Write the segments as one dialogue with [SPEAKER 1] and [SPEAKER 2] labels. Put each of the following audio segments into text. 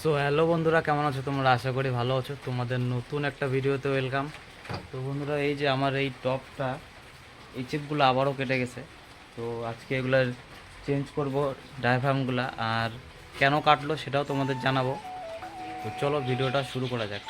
[SPEAKER 1] So hello বন্ধুরা, কেমন আছো তোমরা? আশা করি ভালো আছো। তোমাদের নতুন একটা ভিডিওতে ওয়েলকাম তো বন্ধুরা, এই যে আমার এই টপটা, এই চিপগুলো আবারও কেটে গেছে। তো আজকে এগুলোর চেঞ্জ করব ডায়াফ্রামগুলো আর কেন কাটলো সেটাও তোমাদের জানাব। তো চলো ভিডিওটা শুরু করা যাক।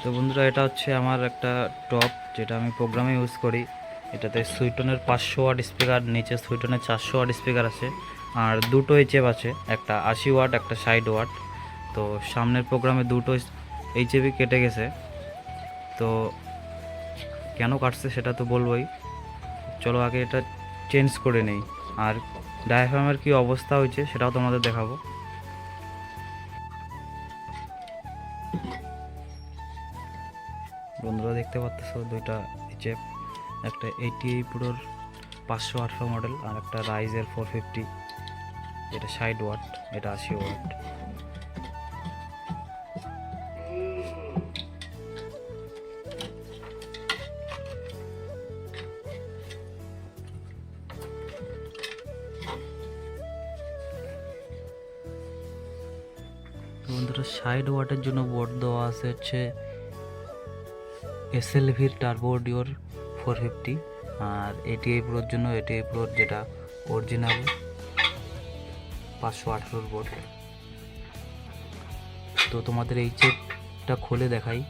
[SPEAKER 1] তো বন্ধুরা, এটা হচ্ছে আমার একটা টপ, যেটা আমি প্রোগ্রামে ইউজ করি। এটাতে সুইটনের পাঁচশো ওয়াট স্পিকার নিচে সুইটনের চারশো ওয়াট স্পিকার আছে। আর দুটো এইচএফ আছে, একটা আশি ওয়াট, একটা ষাট ওয়াট। তো সামনের প্রোগ্রামে দুটো এইচএফই কেটে গেছে। তো কেন কাটছে সেটা তো বলবোই। চলো আগে এটা চেঞ্জ করে নেই। আর ডায়াফ্রামের কী অবস্থা হয়েছে সেটাও তোমাদের দেখাবো। বন্ধুরা দেখতে পাচ্ছ দুইটা এইচএফ একটা এইটি প্রোর পাঁচশো আঠারো মডেল আর একটা রাইজের ফোর ফিফটি এটা ষাট ওয়াট, এটা আশি ওয়াট। বন্ধুরা, ষাট ওয়াটের জন্য বোর্ড দেওয়া আছে হচ্ছে এস এসএলভির টার্বো ডিওর ফোর ফিফটি আর এটিআই প্রোর জন্য এটিআই প্রোর যেটা অরিজিনাল পাঁচশো আঠারোর বোর্ড তো তোমাদের এই চেকটা খুলে দেখাই।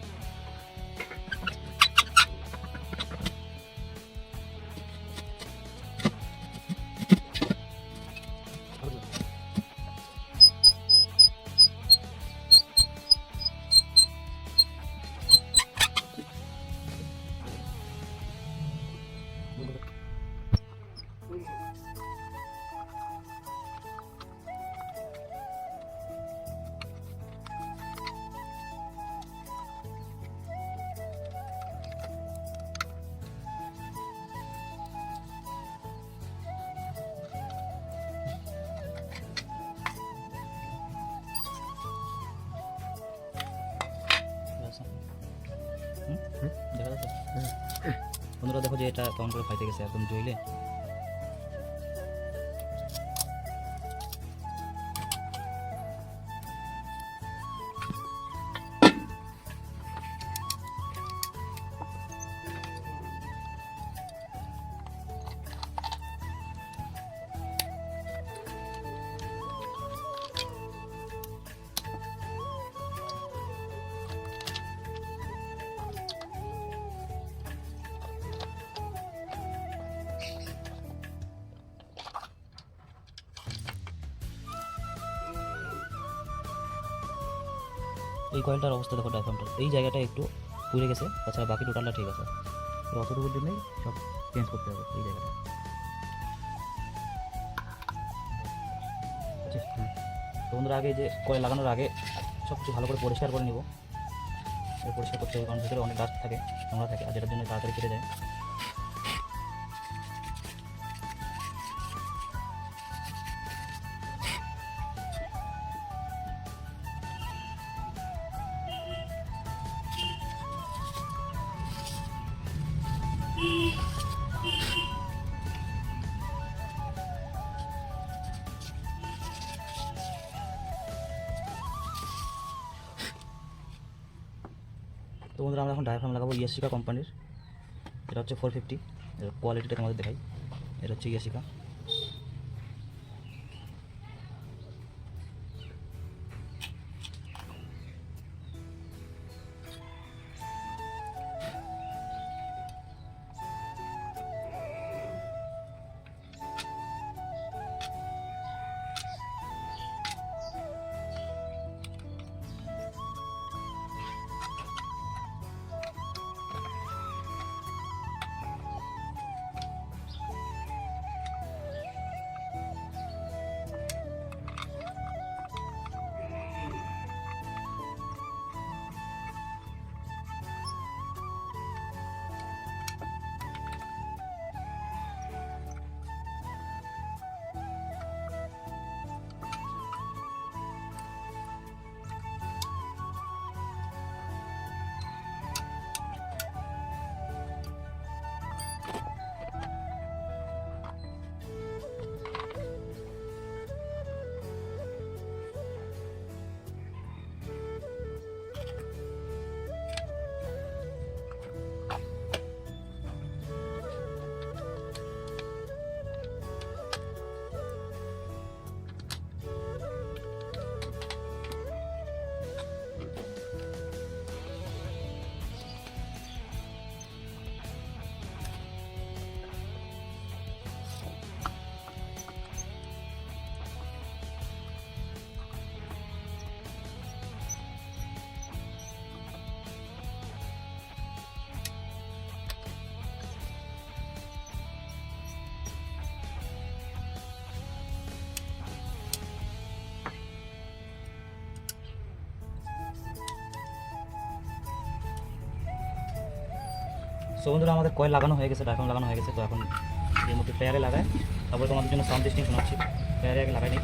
[SPEAKER 1] বন্ধুরা দেখো যে এটা কেমন করে ফাইতে গেছে একদম জইলে এই কয়েলটার অবস্থা দেখো ডায়াফ্রামটার এই জায়গাটা একটু পুড়ে গেছে তাছাড়া বাকি টোটালটা ঠিক আছে। তো অতটুকুর জন্যই সব চেঞ্জ করতে হবে এই জায়গাটা। আচ্ছা, হ্যাঁ। তো বন্ধুরা আগে যে কয়েল লাগানোর আগে সব কিছু ভালো করে পরিষ্কার করে নিব। পরিষ্কার করতে হবে কারণ ভিতরে অনেক ডাস্ট থাকে নোংরা থাকে আর যেটার জন্য তাড়াতাড়ি কেটে যায়। তো বন্ধুরা, আমরা এখন ডায়াফ্রাম লাগাবো ইয়াসিকা কোম্পানির এটা হচ্ছে ফোর ফিফটি এর কোয়ালিটিটা তোমাদের দেখাই। এটা হচ্ছে ইয়াসিকা সো বন্ধুরা, আমাদের কয়েল লাগানো হয়ে গেছে ডাকাম লাগানো হয়ে গেছে, তো এখন এর মধ্যে প্লেয়ারে লাগায়। তারপরে তোমাদের জন্য সাউন্ড টেস্টিং শোনাচ্ছি। প্লেয়ারে আগে লাগাই নিই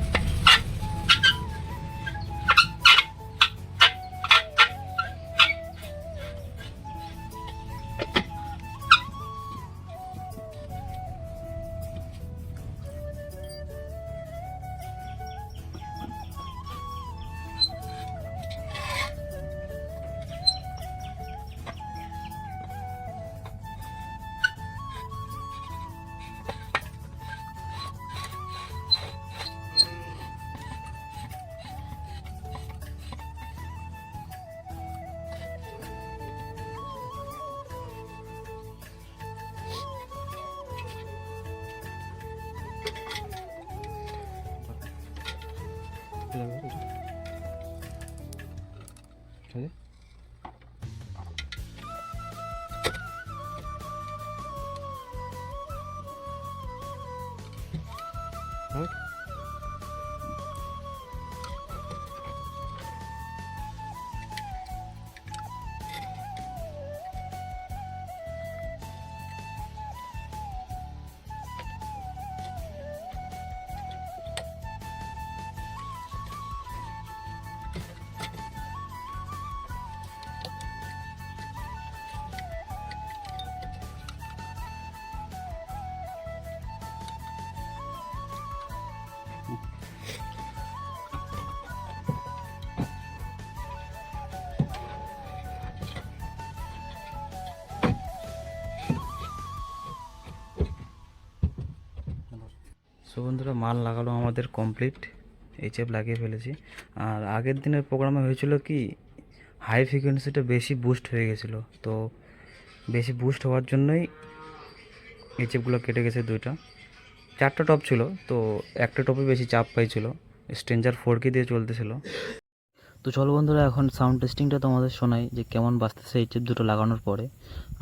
[SPEAKER 1] সো বন্ধুরা, মাল লাগানো আমাদের কমপ্লিট এইচএফ লাগিয়ে ফেলেছি। আর আগের দিনের প্রোগ্রামে হয়েছিল কি হাই ফ্রিকোয়েন্সিটা বেশি বুস্ট হয়ে গেছিল। তো বেশি বুস্ট হওয়ার জন্যই এইচএফগুলো কেটে গেছে দুইটা। চারটা টপ ছিল, তো একটা টপে বেশি চাপ পাইছিল। স্ট্রেঞ্জার ফোরকে দিয়ে চলতেছিল। তো চলো বন্ধুরা, এখন সাউন্ড টেস্টিংটা তোমাদের শোনাই যে কেমন বাজতেছে এইচএফ দুটো লাগানোর পরে।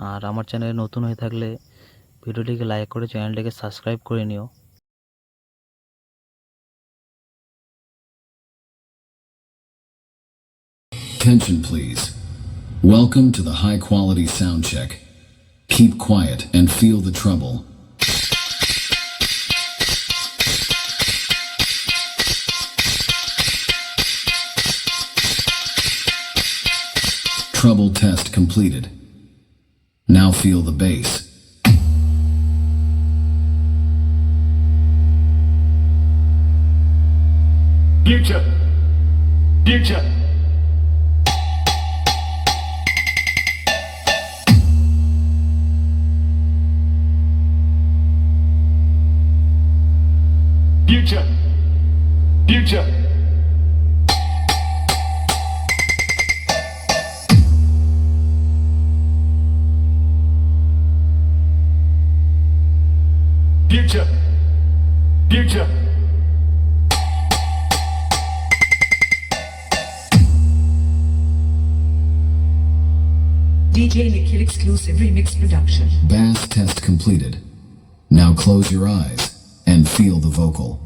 [SPEAKER 1] আর আমার চ্যানেলে নতুন হয়ে থাকলে ভিডিওটিকে লাইক করে চ্যানেলটিকে সাবস্ক্রাইব করে নিও।
[SPEAKER 2] Attention, please. Welcome to the high quality sound check. Keep quiet and feel the trouble. Trouble test completed. Now feel the bass.
[SPEAKER 3] Future. Future. Future. Future. Future. Future.
[SPEAKER 4] DJ Nikhil exclusive remix production.
[SPEAKER 2] Bass test completed. Now close your eyes and feel the vocal.